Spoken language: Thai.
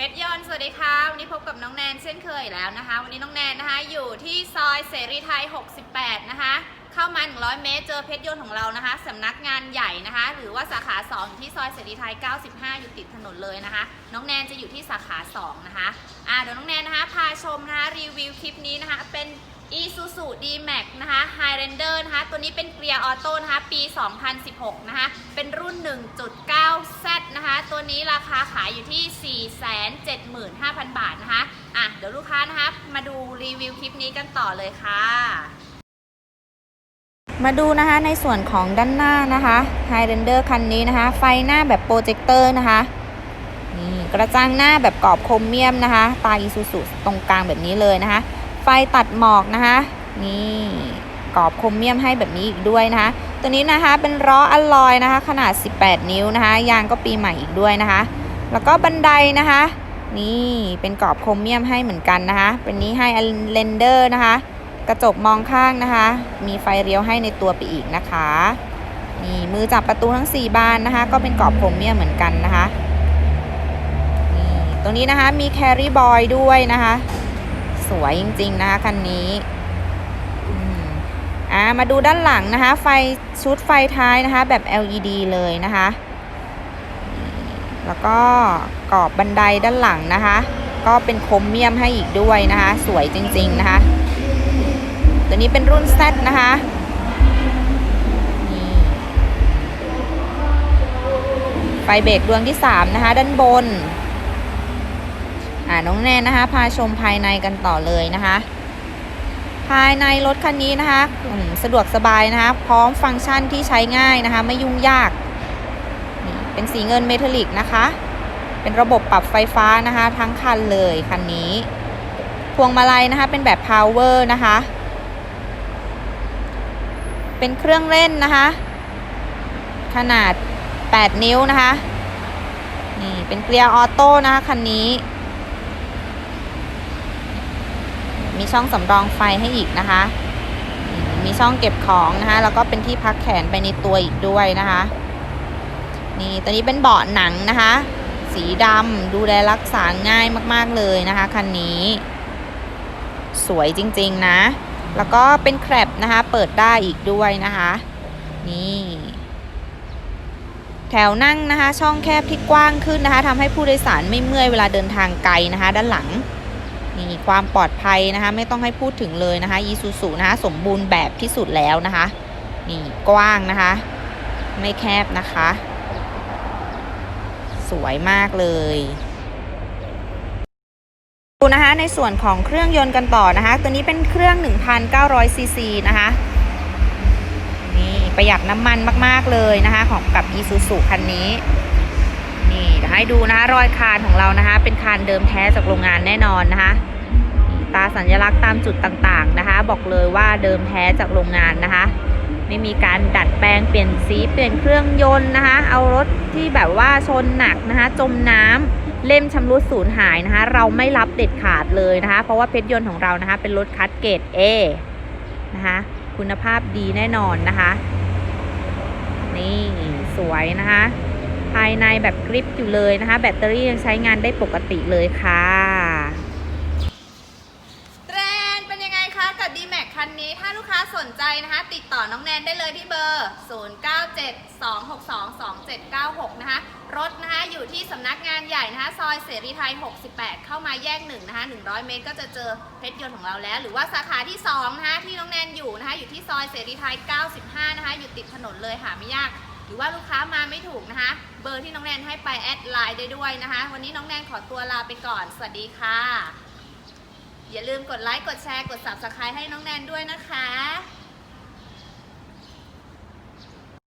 เพชรยนต์สวัสดีค่ะ วันนี้พบกับน้องแนนเช่นเคยแล้วนะคะ วันนี้น้องแนนนะคะอยู่ที่ซอยเสรีไทย 68 นะคะ เข้ามา 100 เมตร เจอเพชรยนต์ของเรานะคะสำนักงานใหญ่นะคะ หรือว่าสาขา 2 อยู่ที่ซอยเสรีไทย 95 อยู่ติดถนนเลยนะคะ น้องแนนจะอยู่ที่สาขา 2 นะคะ อ่าเดี๋ยวน้องแนนนะคะพาชมนะคะรีวิวคลิปนี้นะคะเป็น Isuzu D-Max นะคะ Highlander นะคะ ตัวนี้เป็นเกียร์ออโต้นะคะ ปี 2016 นะคะ เป็นรุ่น 1.9Z นะคะ ตัวนี้ราคาขายอยู่ที่ 475,000 บาทนะคะ อะ เดี๋ยวลูกค้านะคะ มาดูรีวิวคลิปนี้กันต่อเลยค่ะ มาดูนะคะในส่วนของด้านหน้านะคะ Highlander คันนี้นะคะ ไฟหน้าแบบโปรเจคเตอร์นะคะนี่กระจังหน้าแบบกรอบโครเมียมนะคะ ตาอีซูซูตรงกลางแบบนี้เลยนะคะ ไฟตัดหมอกนะคะนี่กรอบโครเมียมให้แบบนี้อีกด้วยนะคะ ตัวนี้นะคะเป็นล้ออลลอยนะคะ ขนาด 18 นิ้วนะคะ ยางก็ปีใหม่อีกด้วยนะคะ แล้วก็บันไดนะคะ นี่เป็นกรอบโครเมียมให้เหมือนกันนะคะ เป็นนี้ให้เลนเดอร์นะคะ กระจกมองข้างนะคะ มีไฟเลี้ยวให้ในตัวไปอีกนะคะนี่มือจับประตูทั้ง 4 บานนะคะ ก็เป็นกรอบโครเมียมเหมือนกันนะคะนี่ตรงนี้นะคะมีแคริบอยด้วยนะคะ สวยจริงๆนะคะคันนี้อ่ามาดูด้านหลังนะคะ ไฟชุดไฟท้ายนะคะ แบบ LED เลยนะคะ แล้วก็กรอบบันไดด้านหลังนะคะ ก็เป็นโครเมียมให้อีกด้วยนะคะ สวยจริง ๆนะคะ ตัวนี้เป็นรุ่น Z นะคะไฟเบรกดวงที่ 3 นะคะ ด้านบน น้องแนนนะคะ พาชมภายในกันต่อเลยนะคะ ภายในรถคันนี้นะคะสะดวกสบายนะคะ พร้อมฟังก์ชันที่ใช้ง่ายนะคะ ไม่ยุ่งยากเป็นสีเงินเมทัลลิกนะคะ เป็นระบบปรับไฟฟ้านะคะ ทั้งคันเลยคันนี้ พวงมาลัยนะคะ เป็นแบบ power นะคะ เป็นเครื่องเล่นนะคะ ขนาด 8 นิ้วนะคะนี่เป็นเกียร์ออโต้นะคะคันนี้ มีช่องสำรองไฟให้อีกนะคะมมีช่องเก็บของนะคะ แล้วก็เป็นที่พักแขนไปในตัวอีกด้วยนะคะ นี่ตัวนี้เป็นเบาะหนังนะคะ สีดำดูแลรักษาง่ายมากๆเลยนะคะคันนี้ สวยจริงๆนะ แล้วก็เป็นแครบนะคะ เปิดได้อีกด้วยนะคะ นี่แถวนั่งนะคะ ช่องแคบที่กว้างขึ้นนะคะทำให้ผู้โดยสารไม่เมื่อยเวลาเดินทางไกลนะคะ ด้านหลัง นี่ความปลอดภัยนะคะไม่ต้องให้พูดถึงเลยนะคะ e s u s u นะคะสมบูรณ์แบบที่สุดแล้วนะคะนี่กว้างนะคะ ไม่แคบนะคะ สวยมากเลยดูนะคะในส่วนของเครื่องยนต์กันต่อนะคะ ตัวนี้เป็นเครื่อง 1,900ซีซีนะคะนี่ประหยัดน้ำมันมาก ๆ เลยนะคะ ของกับ Isuzu คันนี้ นี่เดี๋ยวให้ดูนะคะรอยคานของเรานะคะ เป็นคานเดิมแท้จากโรงงานแน่นอนนะคะตาสัญลักษณ์ตามจุดต่างๆนะคะ บอกเลยว่าเดิมแท้จากโรงงานนะคะ ไม่มีการดัดแปลงเปลี่ยนสีเปลี่ยนเครื่องยนต์นะคะ เอารถที่แบบว่าชนหนักนะคะ จมน้ำเล่มชำรุดสูญหายนะคะ เราไม่รับเด็ดขาดเลยนะคะ เพราะว่าเพชรยนต์ของเรานะคะ เป็นรถคัดเกรด A นะคะคุณภาพดีแน่นอนนะคะ นี่สวยนะคะ ภายในแบบกริปอยู่เลยนะคะ แบตเตอรี่ยังใช้งานได้ปกติเลยค่ะแตรนเป็นยังไงคะกับ D-Max คันนี้ถ้าลูกค้าสนใจนะคะ ติดต่อน้องแนนได้เลยที่เบอร์ 0972622796 นะคะ รถนะคะ อยู่ที่สำนักงานใหญ่นะคะ ซอยเสรีไทย 68 เข้ามาแยกหนึ่งนะคะ 100 เมตรก็จะเจอเพชรยนต์ของเราแล้ว หรือว่าสาขาที่2นะคะที่น้องแนนอยู่นะคะ อยู่ที่ซอยเสรีไทย 95 นะคะ อยู่ติดถนนเลยหาไม่ยาก รือว่าลูกค้ามาไม่ถูกนะคะ เบอร์ที่น้องแนนให้ไปแอดไลน์ได้ด้วยนะคะ วันนี้น้องแนนขอตัวลาไปก่อน สวัสดีค่ะ อย่าลืมกดไลค์ กดแชร์ กด subscribe ให้น้องแนนด้วยนะคะ